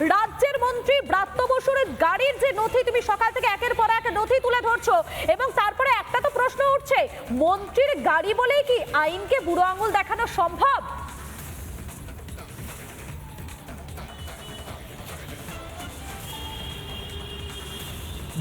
রাজ্যের মন্ত্রী ব্রাত্য বসুর গাড়ির যে নথি, তুমি সকাল থেকে একের পর এক নথি তুলে ধরছো এবং তারপরে একটা তো প্রশ্ন উঠছে, মন্ত্রীর গাড়ি বলেই কি আইনকে বুড়ো আঙুল দেখানো সম্ভব?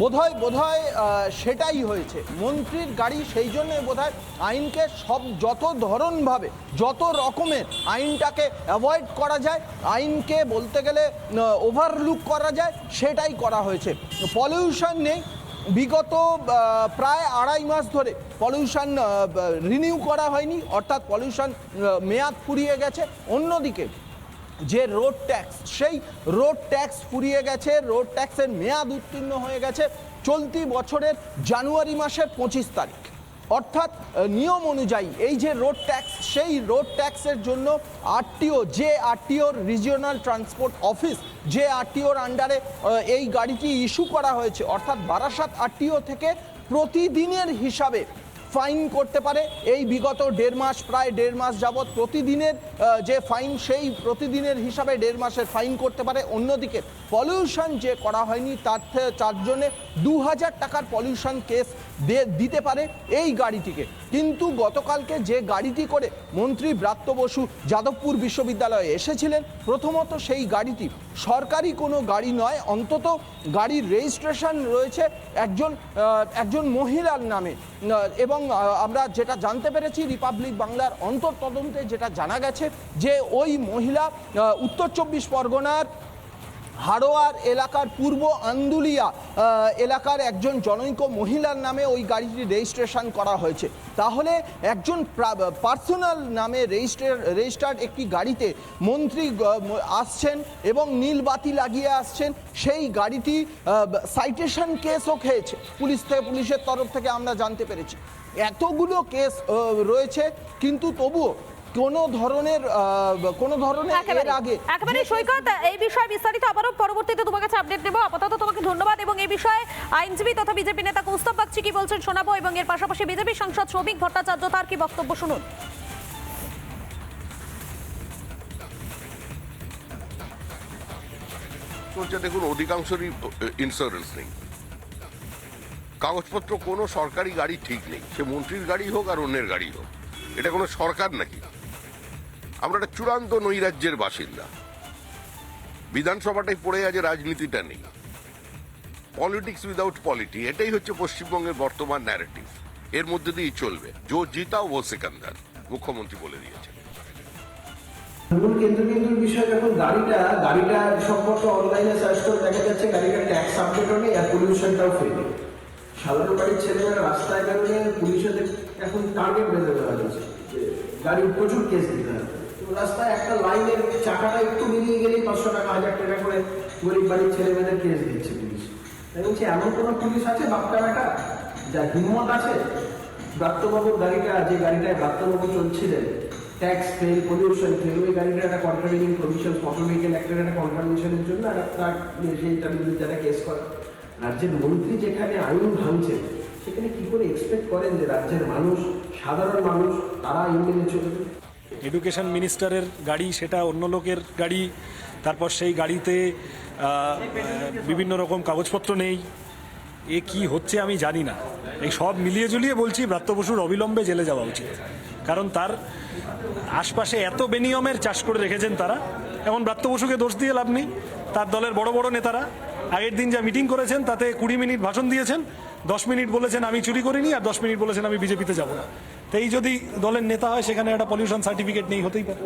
বোধহয় বোধহয় সেটাই হয়েছে। মন্ত্রীর গাড়ি সেই জন্যই বোধহয় আইনকে সব যত ধরনভাবে, যত রকমের আইনটাকে অ্যাভয়েড করা যায়, আইনকে বলতে গেলে ওভারলুক করা যায়, সেটাই করা হয়েছে। পলিউশন নেই। বিগত প্রায় আড়াই মাস ধরে পলিউশন রিনিউ করা হয়নি, অর্থাৎ পলিউশন মেয়াদ ফুরিয়ে গেছে। অন্যদিকে যে রোড ট্যাক্স সেই রোড ট্যাক্স ফুরিয়ে গেছে রোড ট্যাক্সের মেয়াদ উত্তীর্ণ হয়ে গেছে চলতি বছরের জানুয়ারি মাসের পঁচিশ তারিখ। অর্থাৎ নিয়ম অনুযায়ী এই যে রোড ট্যাক্স সেই রোড ট্যাক্সের জন্য আরটিও যে আরটিওর রিজিওনাল ট্রান্সপোর্ট অফিস যে আরটিওর আন্ডারে এই গাড়িটি ইস্যু করা হয়েছে, অর্থাৎ বারাসাত আরটিও থেকে প্রতিদিনের হিসাবে ফাইন করতে পারে। এই বিগত দেড় মাস, প্রায় দেড় মাস যাবৎ প্রতিদিনের যে ফাইন, সেই প্রতিদিনের হিসাবে দেড় মাসের ফাইন করতে পারে। অন্যদিকে পলিউশন যে করা হয়নি, তার চারজনে দু হাজার টাকার পলিউশন কেস দিতে পারে এই গাড়িটিকে। কিন্তু গতকালকে যে গাড়িটি করে মন্ত্রী ব্রাত্য বসু যাদবপুর বিশ্ববিদ্যালয়ে এসেছিলেন, প্রথমত সেই গাড়িটি সরকারি কোনো গাড়ি নয়, অন্তত গাড়ির রেজিস্ট্রেশন রয়েছে একজন একজন মহিলার নামে। এবং আমরা যেটা জানতে পেরেছি, রিপাবলিক বাংলার অন্তর্তদন্তে যেটা জানা গেছে যে ওই মহিলা উত্তর চব্বিশ পরগনার হাড়োয়ার এলাকার পূর্ব আন্দুলিয়া এলাকার একজন জনৈক মহিলার নামে ওই গাড়িটি রেজিস্ট্রেশন করা হয়েছে। তাহলে একজন পার্সোনাল নামে রেজিস্টার, রেজিস্টার্ড একটি গাড়িতে মন্ত্রী আসছেন এবং নীল বাতি লাগিয়ে আসছেন, সেই গাড়িটি সাইটেশন কেসও খেয়েছে। পুলিশ থেকে, পুলিশের তরফ থেকে আমরা জানতে পেরেছি। এতগুলো কেস রয়েছে, কিন্তু তবুও কোনো ধরনের কোনো ধরনের এর আগে একেবারে সৈকত এই বিষয়ে বিস্তারিত আবারও পরবর্তীতে তোমার কাছে আপডেট দেবো। আপাতত তোমাকে ধন্যবাদ এবং এই বিষয়ে আইনজীবী তথা বিজেপি নেতা কৌস্তব বাগচি কি বলছেন শোনাবো এবং এর পাশাপাশি বিজেপি সাংসদ শ্রমিক ভট্টাচার্য তার কি বক্তব্য শুনুন? চলছে দেখুন অধিকাংশরই ইন্স্যুরেন্স নেই। কাগজপত্র কোনো সরকারি গাড়ি ঠিক নেই। সে মন্ত্রীর গাড়ি হোক আর অন্যের গাড়ি হোক। এটা কোনো সরকার নাকি? আমরা একটা চূড়ান্ত নৈরাজ্যের বাসিন্দা। বিধানসভাটাই পড়ে আছে, রাজনীতিটা নেই। পলিটিক্স উইদাউট পলিটি এটাই হচ্ছে পশ্চিমবঙ্গের বর্তমান ন্যারেটিভ এর মধ্যে দিয়েই চলবে। জো জিতাও ও সেকান্দার, মুখ্যমন্ত্রী বলে দিয়েছেন। মূল কেন্দ্রবিন্দুর বিষয় যখন গাড়িটা গাড়িটা সম্পর্কে অনলাইনে সার্চ করে দেখা যাচ্ছে গাড়িটা ট্যাক্স নেই আর পলিউশনটাও সাধারণ ছেলেমেয়েরা রাস্তায় বেরোলে পুলিশের এখন টার্গেট বেঁধে দেওয়া গাড়ির প্রচুর কেস দিতে হবে। রাস্তায় একটা লাইনের চাকাটা একটু বেরিয়ে গেলেই পাঁচশো টাকা, হাজার টাকা করে গরিব বাড়ির ছেলেমেয়েদের কেস দিচ্ছে পুলিশ। তাই বলছি, এমন কোনো পুলিশ আছে বাপটা বেটা যা হিম্মত আছে? ব্রাত্যবাবুর গাড়িটা, যে গাড়িটায় ব্রাত্যবাবু চলছিলেন, ট্যাক্স ফেল পলিউশন ফেল ওই গাড়িটা একটা প্রভিশন মোটর ভেহিকেল অ্যাক্টের একটা কন্ট্রাডিকশনের জন্য একটা সেইটার বিরুদ্ধে একটা কেস করে। রাজ্যের মন্ত্রী যেখানে আইন ভাঙছেন সেখানে কি করে এক্সপেক্ট করেন যে রাজ্যের মানুষ, সাধারণ মানুষ, তারা মেনে চলবে? এডুকেশন মিনিস্টারের গাড়ি, সেটা অন্য লোকের গাড়ি, তারপর সেই গাড়িতে বিভিন্ন রকম কাগজপত্র নেই। এ কি হচ্ছে আমি জানি না। এই সব মিলিয়ে ঝুলিয়ে বলছি, ব্রাত্য বসুর অবিলম্বে জেলে যাওয়া উচিত। কারণ তার আশপাশে এত বেনিয়মের চাষ করে রেখেছেন তারা এখন ব্রাত্য বসুকে দোষ দিয়ে লাভ নেই। তার দলের বড় বড় নেতারা, আগের দিন যা মিটিং করেছেন, তাতে কুড়ি মিনিট ভাষণ দিয়েছেন। দশ মিনিট বলেছেন আমি চুরি করিনি আর দশ মিনিট বলেছেন আমি বিজেপিতে যাব না। তো এই যদি দলের নেতা হয়, সেখানে একটা পলিউশন সার্টিফিকেট নেই, হতেই পারে।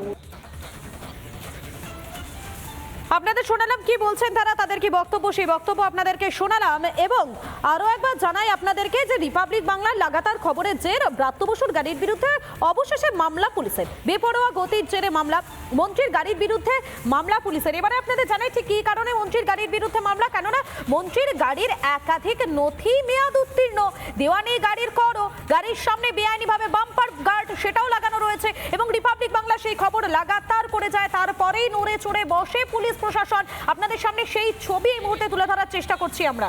আপনাদের শোনালাম কি বলছেন তারা, তাদের কি বক্তব্য? সেই বক্তব্য আপনাদেরকে শোনালাম এবং আরও একবার জানাই আপনাদেরকে যে রিপাবলিক বাংলার লাগাতার খবরের জের, ব্রাত্য বসুর গাড়ির বিরুদ্ধে অবশেষে মামলা পুলিশের। বেপরোয়া গতির জেরে মামলা, মন্ত্রীর গাড়ির বিরুদ্ধে মামলা পুলিশের। এবারে আপনাদের জানাই ঠিক কি কারণে মন্ত্রীর গাড়ির বিরুদ্ধে মামলা? কেননা মন্ত্রীর গাড়ির একাধিক নথি মেয়াদ উত্তীর্ণ। দেওয়ানি গাড়ির করও। গাড়ির সামনে বেআইনিভাবে বাম্পার গার্ড, সেটাও লাগানো রয়েছে এবং রিপাবলিক বাংলা সেই খবর লাগাতার করে যায়। তারপরেই নড়ে চড়ে বসে পুলিশ প্রশাসন। আপনাদের সামনে সেই ছবি এই মুহূর্তে তুলে ধরার চেষ্টা করছি আমরা।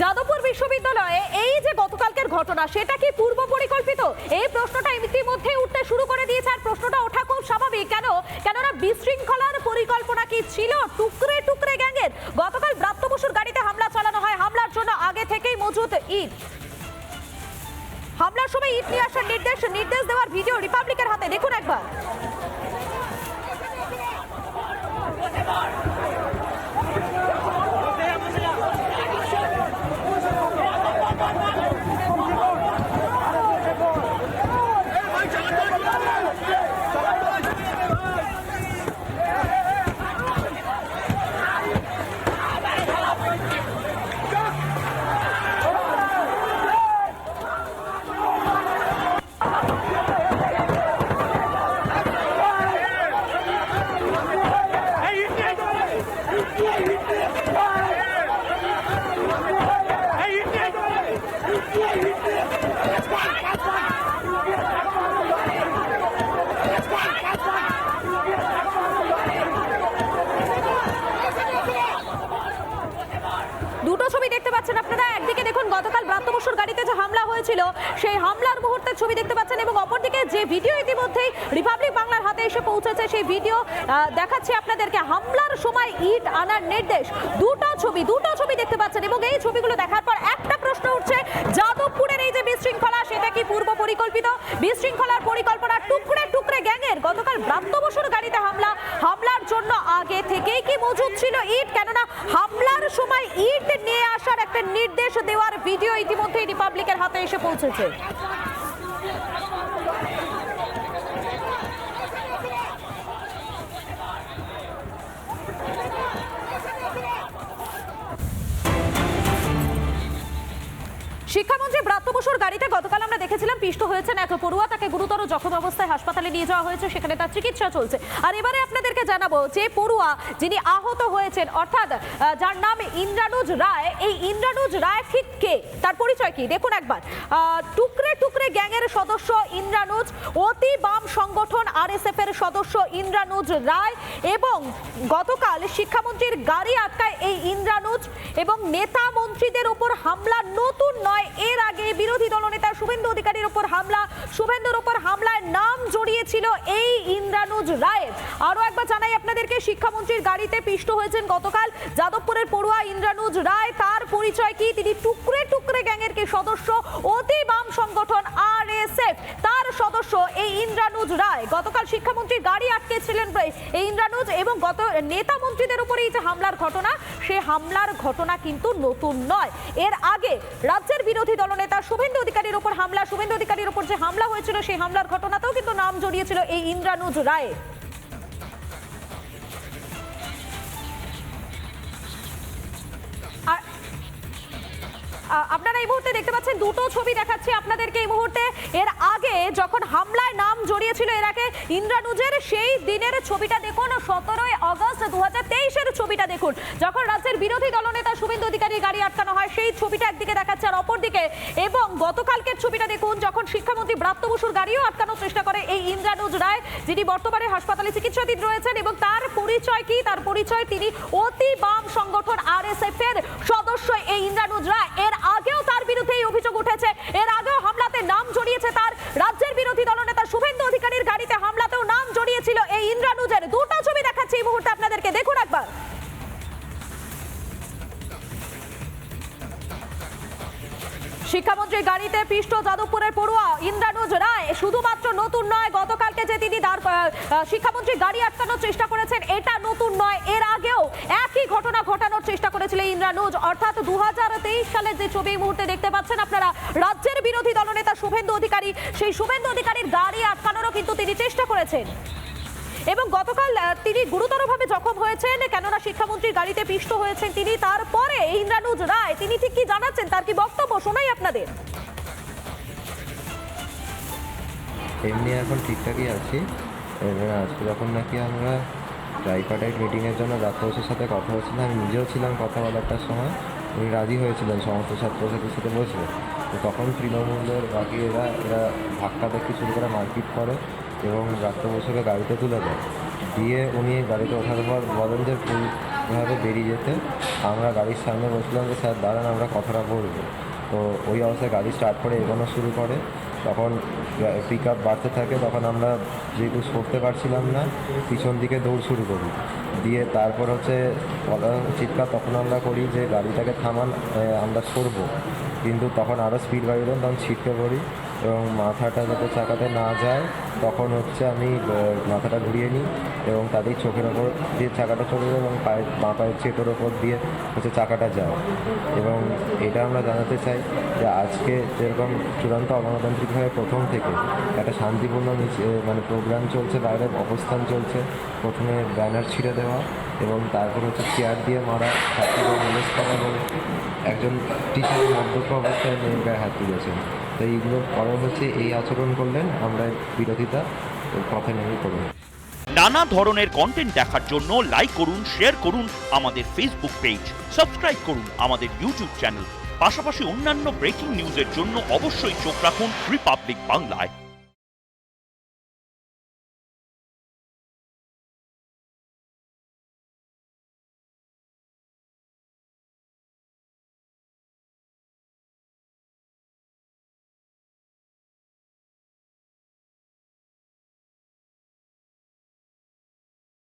যাদবপুর বিশ্ববিদ্যালয়ে এই যে গতকালকের ঘটনা, সেটা কি পূর্ব পরিকল্পিত? এই প্রশ্নটা ইতিমধ্যে উঠতে শুরু করে দিয়েছে আর প্রশ্নটা ওঠা খুব স্বাভাবিক। কেন? কেননা বিশৃঙ্খলার পরিকল্পনা কি ছিল? টুকরে টুকরে গ্যাংয়ের। গতকাল ব্রাত্য গাড়িতে হামলা চালানো হয়। হামলার জন্য আগে থেকেই মজুদ ইট। হামলার সময় ইট নিয়ে আসার নির্দেশ নির্দেশ দেওয়ার ভিডিও রিপাবলিকের হাতে। দেখুন একবার। হয়েছিল সেই হামলার মুহূর্তের ছবি দেখতে পাচ্ছেন এবং অপরদিকে যে ভিডিও ইতিমধ্যেই রিপাবলিক বাংলার হাতে এসে পৌঁছেছে, সেই ভিডিও দেখাচ্ছে আপনাদেরকে। হামলার সময় ইট আনার নির্দেশ। দুটো ছবি দুটো ছবি দেখতে পাচ্ছেন এবং এই ছবিগুলো দেখার পর একটা প্রশ্ন উঠছে যাদবপুরের এই যে বিশৃঙ্খলা, সেটা কি পূর্ব পরিকল্পিত? বিশৃঙ্খলার পরিকল্পনা টুকরে টুকরে গ্যাংয়ের গতকাল ব্রাত্য বসুর গাড়িতে হামলা। হামলার জন্য আগে থেকেই কি মজুদ ছিল ইট? কেননা হামলার সময় ইট নিয়ে আসার একটা নির্দেশ দেওয়ার ভিডিও ইতিমধ্যেই রিপাবলিকের হাতে এসে পৌঁছেছে। শিক্ষামন্ত্রী ব্রাত্য বসুর গাড়িতে গতকাল আমরা দেখেছিলাম পিষ্ট হয়েছেন এক পড়ুয়া। তাকে গুরুতর জখম অবস্থায় হাসপাতালে নিয়ে যাওয়া হয়েছে, সেখানে তার চিকিৎসা চলছে। আর এবারে আপনাদেরকে জানাব যে পড়ুয়া যিনি আহত হয়েছেন, অর্থাৎ যার নাম ইন্দ্রানুজ রায়, এই ইন্দ্রানুজ রায় ঠিক কে? তার পরিচয় কি? দেখুন একবার। টুকরে টুকরে গ্যাংয়ের সদস্য ইন্দ্রানুজ, অতি বাম সংগঠন আরএসএফ এর সদস্য ইন্দ্রানুজ রায় এবং গতকাল শিক্ষামন্ত্রীর গাড়ি আটকায় এই ইন্দ্রানুজ এবং নেতা মন্ত্রীদের উপর হামলা নতুন নয় এর আগে বিরোধী দলনেতা শুভেন্দু অধিকারীর উপর হামলা। শুভেন্দুর উপর হামলায় নাম জড়িয়েছিল এই ইন্দ্রানুজ রায়ের আরও একবার জানাই আপনাদেরকে, শিক্ষামন্ত্রীর গাড়িতে পিষ্ট হয়েছেন গতকাল যাদবপুরের পড়ুয়া ইন্দ্রানুজ রায়। তার পরিচয় কি? তিনি টুকরে টুকরে গ্যাংয়ের কি সদস্য? অতি বাম সংগঠন আরএসএফ। তার সদস্য এই ইন্দ্রানুজ রায়। গতকাল শিক্ষামন্ত্রীর গাড়ি আটকেছিলেন এই ইন্দ্রানুজ এবং গত নেতা মন্ত্রীদের উপরে এই যে হামলার ঘটনা, সে হামলার ঘটনা কিন্তু নতুন নয়। এর আগে রাজ্যের বিরোধী দলনেতা শুভেন্দু অধিকারীর উপর হামলা। শুভেন্দু অধিকারীর উপর যে হামলা হয়েছিল, সেই হামলার ঘটনাতেও কিন্তু নাম জড়িয়েছিল এই ইন্দ্রানুজ রায়। এই মুহূর্তে দেখতে পাচ্ছেন, দুটো ছবি দেখাচ্ছি আপনাদেরকে এই মুহূর্তে। এর আগে যখন হামলায় নাম জড়িয়েছিল এর আগে, ইন্দ্রানুজের সেই দিনের ছবিটা দেখুন, সতেরোই আগস্ট দু হাজার ছবিটা দেখুন। যখন রাজ্যের বিরোধী দলনেতা শুভেন্দু অধিকারী গাড়ি আটকানো হয়, সেই ছবিটা একদিকে দেখাচ্ছে আর অপরদিকে এবং গতকালকের ছবিটা দেখুন, যখন শিক্ষামন্ত্রী ব্রাত্য বসুর গাড়িও আটকানোর চেষ্টা করে এই ইন্দ্রানুজ রায়, যিনি বর্তমানে হাসপাতালে চিকিৎসাধীন রয়েছেন এবং তার পরিচয় কি? তার পরিচয় তিনি অতি বাম সংগঠন আরএসএফ এর সদস্য এই ইন্দ্রানুজ রায়। এর আগেও তার বিরুদ্ধে এই অভিযোগ উঠেছে এর আগেও হামলাতে নাম জড়িয়েছে তার। রাজ্যের বিরোধী দলনেতা শুভেন্দু অধিকারীর গাড়িতে হামলাতেও নাম জড়িয়েছিল এই ইন্দ্রানুজের। দুটো ছবি দেখাচ্ছি এই মুহূর্তে আপনাদেরকে। শিক্ষামন্ত্রীর গাড়িতে পিষ্ট যাদবপুরের পড়ুয়া ইন্দ্রানুজ রায় শুধুমাত্র নতুন নয়, গতকালকে যে তিনি শিক্ষামন্ত্রীর গাড়ি আটকানোর চেষ্টা করেছেন, এটা নতুন নয়, এর আগেও একই ঘটনা ঘটানোর চেষ্টা করেছিল ইন্দ্রানুজ অর্থাৎ দু সালের যে ছবি এই মুহূর্তে দেখতে পাচ্ছেন আপনারা, রাজ্যের বিরোধী দলনেতা শুভেন্দু অধিকারী, সেই শুভেন্দু অধিকারীর গাড়ি আটকানোরও কিন্তু তিনি চেষ্টা করেছেন। এবং গতকাল তিনি গুরুতরভাবে জখম হয়েছেন, কেননা শিক্ষামন্ত্রীর গাড়িতে পিষ্ট হয়েছেন তিনি। তারপরে ইন্দ্রানুজ রায়, তিনি ঠিক কি জানাচ্ছেন? তার কি বক্তব্য শোনাই আপনাদের? এমনি এখন ঠিকঠাকই আছি। এবার আজকে যখন নাকি আমরা ট্রাইপার্টাইট মিটিংয়ের জন্য ডাক্তারবাবুর সাথে কথা হচ্ছিল আমি নিজেও ছিলাম কথা বলারটার সময়। উনি রাজি হয়েছিলেন, সমস্ত ছাত্রছাত্রীর সাথে বসবে তো তখন তৃণমূলের বাকি এরা এরা ধাক্কা দেখি শুরু করে মারপিট করে। এবং ডাক্তার বসুকে গাড়িতে তুলে দেয়। দিয়ে উনি গাড়িতে ওঠার পর বলেন যে এভাবে বেরিয়ে যেতে। আমরা গাড়ির সামনে বসলাম যে, স্যার, দাঁড়ান, আমরা কথাটা বলব। তো ওই অবস্থায় গাড়ি স্টার্ট করে এগোনো শুরু করে। তখন পিক আপ বাড়তে থাকে, তখন আমরা যেহেতু সরতে পারছিলাম না, পিছন দিকে দৌড় শুরু করি। দিয়ে তারপর হচ্ছে চিৎকার তখন আমরা করি যে, গাড়িটাকে থামান আমরা সরবো। কিন্তু তখন আরও স্পিড বাড়িয়ে তখন ছিটকে পড়ি। এবং মাথাটা যাতে চাকাতে না যায়, তখন হচ্ছে আমি মাথাটা ঘুরিয়ে নিই এবং তাদের চোখের ওপর দিয়ে চাকাটা চলে যায় এবং পায়ের বাঁ পায়ের চেটোর ওপর দিয়ে হচ্ছে চাকাটা যায়। এবং এটা আমরা জানাতে চাই যে আজকে যেরকম চূড়ান্ত অগণতান্ত্রিকভাবে প্রথম থেকে একটা শান্তিপূর্ণ মানে প্রোগ্রাম চলছে, বাইরে অবস্থান চলছে, প্রথমে ব্যানার ছিঁড়ে দেওয়া এবং তারপর হচ্ছে চেয়ার দিয়ে মারা ছাত্রীদের রিলিজ করা এবং একজন টিচার মদ্যপ অবস্থায় মেয়ের গায়ে হাত তুলেছেন। তো এইগুলো করা হচ্ছে, এই আচরণ করলেন আমরা বিরোধিতা পথে নেমে করব নানা ধরনের কন্টেন্ট দেখার জন্য লাইক করুন শেয়ার করুন আমাদের ফেসবুক পেজ সাবস্ক্রাইব করুন আমাদের ইউটিউব চ্যানেল পাশাপাশি অন্যান্য ব্রেকিং নিউজের জন্য অবশ্যই চোখ রাখুন রিপাবলিক বাংলায়